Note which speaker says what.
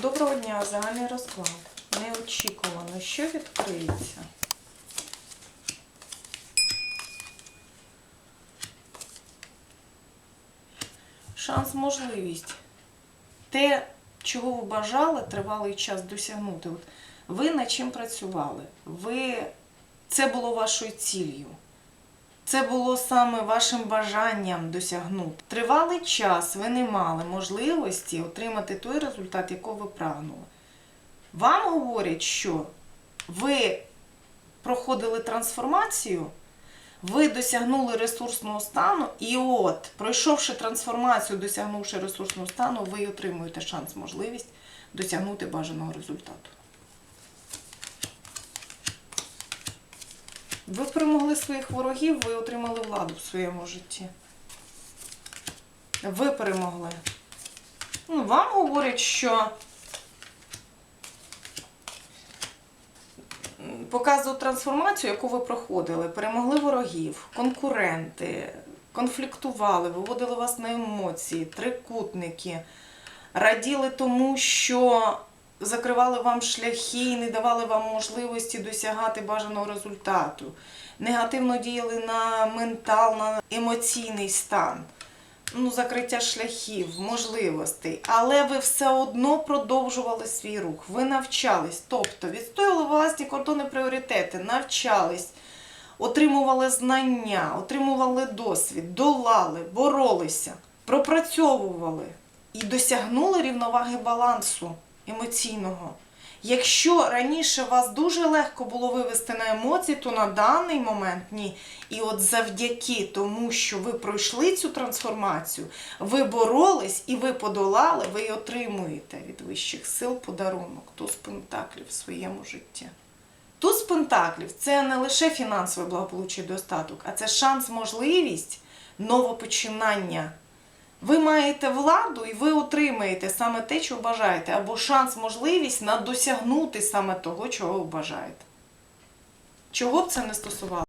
Speaker 1: Доброго дня, загальний розклад. Неочікувано. Що відкриється? Шанс, можливість. Те, чого ви бажали тривалий час досягнути. От ви над чим працювали? Ви... Це було вашою ціллю. Це було саме вашим бажанням досягнути. Тривалий час ви не мали можливості отримати той результат, якого ви прагнули. Вам говорять, що ви проходили трансформацію, ви досягнули ресурсного стану, і от, пройшовши трансформацію, досягнувши ресурсного стану, ви отримуєте шанс, можливість досягнути бажаного результату. Ви перемогли своїх ворогів, ви отримали владу в своєму житті. Ви перемогли. Ну, вам говорять, що показують трансформацію, яку ви проходили, перемогли ворогів, конкуренти, конфліктували, виводили вас на емоції, трикутники, раділи тому, що закривали вам шляхи і не давали вам можливості досягати бажаного результату, негативно діяли на ментал, на емоційний стан, ну, закриття шляхів, можливостей. Але ви все одно продовжували свій рух. Ви навчались, тобто відстоювали власні кордони пріоритети, навчались. Отримували знання, отримували досвід, долали, боролися, пропрацьовували і досягнули рівноваги балансу емоційного. Якщо раніше вас дуже легко було вивести на емоції, то на даний момент ні. І от завдяки тому, що ви пройшли цю трансформацію, ви боролись і ви подолали, ви отримуєте від вищих сил подарунок, туз пентаклів в своєму житті. Туз пентаклів це не лише фінансове благополуччя і достаток, а це шанс, можливість новопочинання. Ви маєте владу і ви отримаєте саме те, чого бажаєте, або шанс, можливість на досягнути саме того, чого ви бажаєте. Чого б це не стосувало?